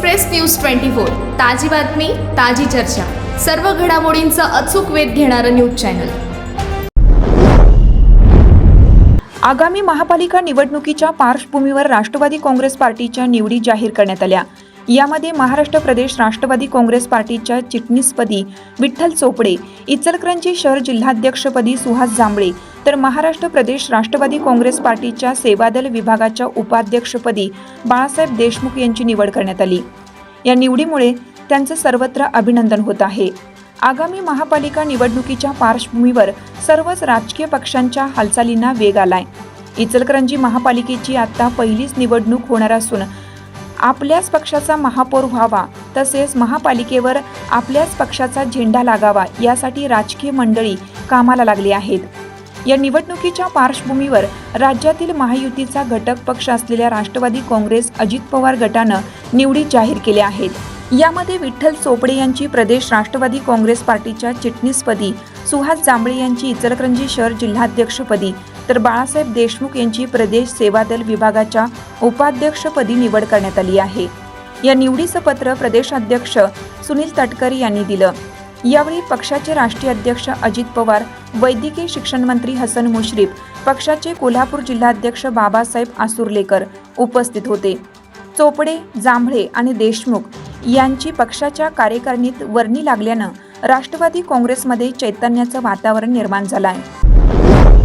Express news twenty four ताजी बातमी ताजी चर्चा. सर्व घडामोडींचा अचूक वेध घेणारं न्यूज चॅनल. आगामी महापालिका निवडणुकीच्या पार्श्वभूमीवर राष्ट्रवादी काँग्रेस पार्टीच्या निवडी जाहीर करण्यात आल्या. यामध्ये महाराष्ट्र प्रदेश राष्ट्रवादी काँग्रेस पार्टीच्या चिटणीसपदी विठ्ठल चोपडे इचलकरंजी शहर जिल्हाध्यक्षपदी सुहास जांभळे तर महाराष्ट्र प्रदेश राष्ट्रवादी काँग्रेस पार्टीच्या सेवादल विभागाच्या उपाध्यक्षपदी बाळासाहेब देशमुख यांची निवड करण्यात आली. या निवडीमुळे त्यांचं सर्वत्र अभिनंदन होत आहे. आगामी महापालिका निवडणुकीच्या पार्श्वभूमीवर सर्वच राजकीय पक्षांच्या हालचालींना वेग आलाय. इचलकरंजी महापालिकेची आता पहिलीच निवडणूक होणार असून आपल्याच पक्षाचा महापौर व्हावा तसेच महापालिकेवर आपल्याच पक्षाचा झेंडा लागावा यासाठी राजकीय मंडळी कामाला लागली आहेत. या निवडणुकीच्या पार्श्वभूमीवर राज्यातील महायुतीचा घटक पक्ष असलेल्या राष्ट्रवादी काँग्रेस अजित पवार गटानं निवडी जाहीर केल्या आहेत. यामध्ये विठ्ठल चोपडे यांची प्रदेश राष्ट्रवादी काँग्रेस पार्टीच्या चिटणीसपदी सुहास जांभळे यांची इचलकरंजी शहर जिल्हाध्यक्षपदी तर बाळासाहेब देशमुख यांची प्रदेश सेवादल विभागाच्या उपाध्यक्षपदी निवड करण्यात आली आहे. या निवडीचं पत्र प्रदेशाध्यक्ष सुनील तटकरे यांनी दिलं. यावेळी पक्षाचे राष्ट्रीय अध्यक्ष अजित पवार वैद्यकीय शिक्षण मंत्री हसन मुश्रीफ पक्षाचे कोल्हापूर जिल्हाध्यक्ष बाबासाहेब आसुर्लेकर उपस्थित होते. चोपडे जांभळे आणि देशमुख यांची पक्षाच्या कार्यकारिणीत वर्णी लागल्यानं राष्ट्रवादी काँग्रेसमध्ये चैतन्याचं वातावरण निर्माण झालं आहे